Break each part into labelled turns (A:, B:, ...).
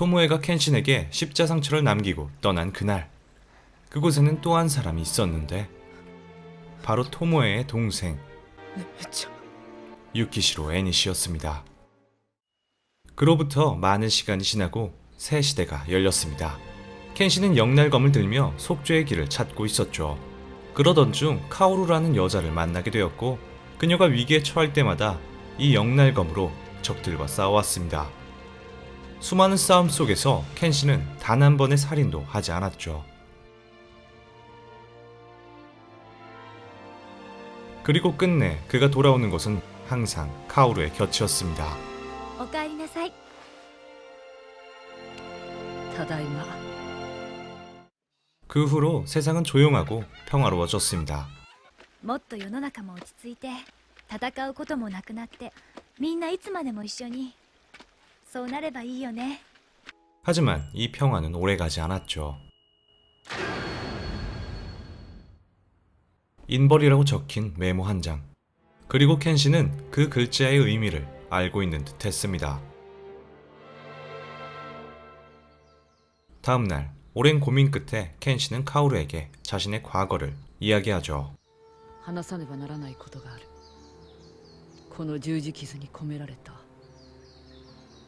A: 토모에가 켄신에게 십자 상처를 남기고 떠난 그날 그곳에는 또 한 사람이 있었는데 바로 토모에의 동생
B: 네,
A: 유키시로 애니시였습니다. 그로부터 많은 시간이 지나고 새 시대가 열렸습니다. 켄시는 영날검을 들며 속죄의 길을 찾고 있었죠. 그러던 중 카오루라는 여자를 만나게 되었고 그녀가 위기에 처할 때마다 이 영날검으로 적들과 싸워왔습니다. 수많은 싸움 속에서 켄시는 단 한 번의 살인도 하지 않았죠. 그리고 끝내 그가 돌아오는 것은 항상 카오루의 곁이었습니다.
C: おかえりなさい
B: ただいま
A: 그 후로 세상은 조용하고 평화로워졌습니다.
C: もっと世の中も落ち着いて戦うこともなくなってみんないつまでも一緒に そうなればいいよね
A: 하지만 이 평화는 오래가지 않았죠. 인벌이라고 적힌 메모 한 장. 그리고 켄시는 그 글자의 의미를 알고 있는 듯 했습니다. 다음날 오랜 고민 끝에 켄시는 카오루에게 자신의 과거를 이야기하죠.
B: 話さねばならないことがあるこの十字傷に込められた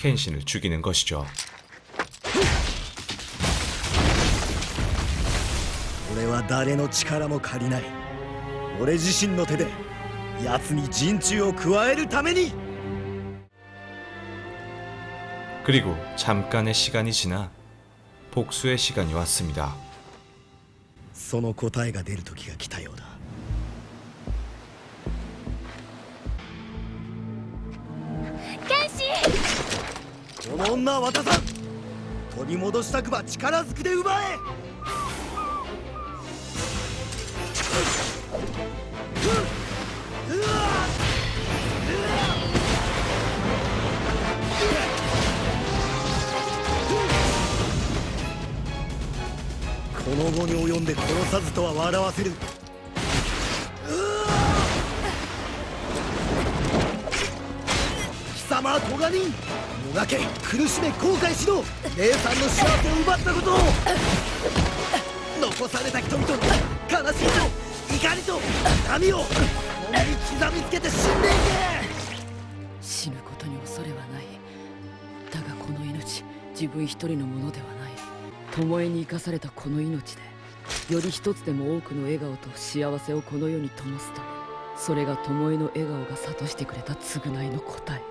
A: 켄신을 죽이는 것이죠.
D: 俺は誰の力も借りない俺自身の手で奴に人中を加えるために
A: 그리고 잠깐의 시간이 지나 복수의 시간이 왔습니다.
D: その答えが出る時が来たようだ の女は渡さん。取り戻したくば力ずくで奪え。この後に及んで殺さずとは笑わせる。様は咎人もがけ苦しめ後悔しろ姉さんの幸せを奪ったことを。残された人々の悲しみと怒りと痛みを胸に刻みつけて死んでいけ。
B: 死ぬことに恐れはない。だがこの命自分一人のものではない。巴に生かされたこの命でより一つでも多くの笑顔と幸せをこの世に灯すためそれが巴の笑顔が諭してくれた償いの答え。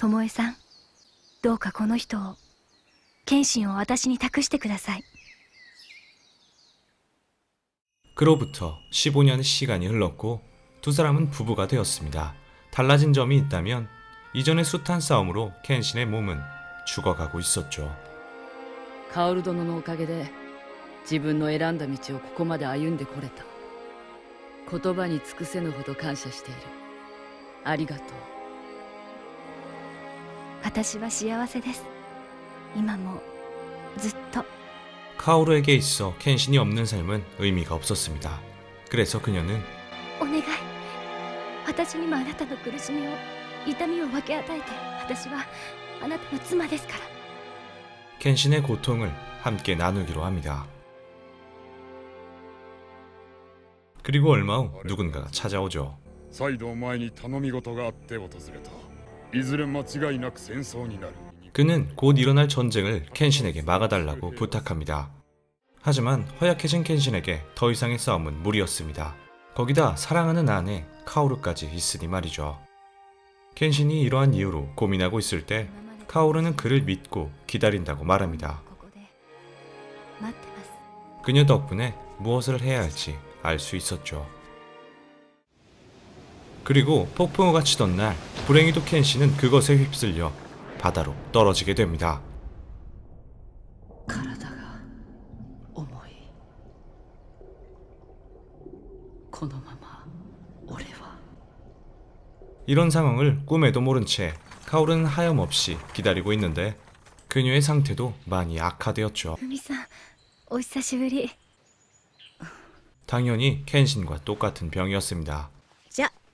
C: 巴さんどうかこの人を剣心を私に託してください
A: 그로부터 15년의 시간이 흘렀고 두 사람은 부부가 되었습니다. 달라진 점이 있다면 이전의 숱한 싸움으로 켄신의 몸은 죽어가고 있었죠.
B: 薫殿のおかげで自分の選んだ道をここまで歩んでこれた 言葉に尽くせぬほど感謝しているありがとう
C: 私は幸せです今もずっと
A: 카오루에게 있어 켄신이 없는 삶은 의미가 없었습니다. 그래서 그녀는
C: お願い私にもあなたの苦しみを痛みを分け与えて私はあなたの妻ですから
A: 켄신의 고통을 함께 나누기로 합니다. 그리고 얼마 후 누군가가 찾아오죠.
E: 再度お前に頼み事があって訪れた
A: 그는 곧 일어날 전쟁을 켄신에게 막아달라고 부탁합니다. 하지만 허약해진 켄신에게 더 이상의 싸움은 무리였습니다. 거기다 사랑하는 아내 카오르까지 있으니 말이죠. 켄신이 이러한 이유로 고민하고 있을 때 카오르는 그를 믿고 기다린다고 말합니다. 그녀 덕분에 무엇을 해야 할지 알 수 있었죠. 그리고 폭풍우가 치던 날, 불행히도 켄시는 그것에 휩쓸려 바다로 떨어지게 됩니다. 이런 상황을 꿈에도 모른 채 카오르는 하염없이 기다리고 있는데 그녀의 상태도 많이 악화되었죠. 당연히 켄신과 똑같은 병이었습니다.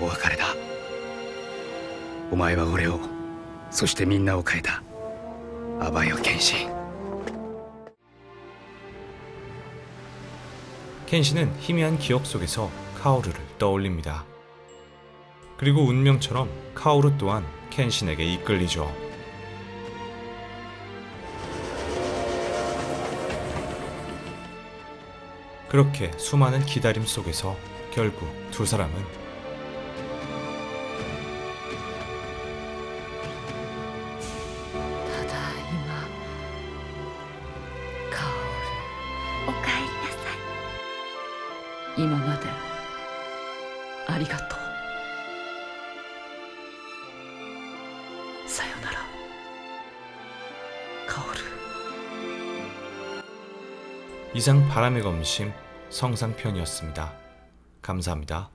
F: お別れだお前は俺をそしてみんなを変えたアバヨ剣心
A: 켄신은 희미한 기억 속에서 카오루를 떠올립니다. 그리고 운명처럼 카오루 또한 켄신에게 이끌리죠. 그렇게 수많은 기다림 속에서 결국 두 사람은
B: ありがとうさよならカオル
A: 이상 바람의 검심 성상편이었습니다. 감사합니다.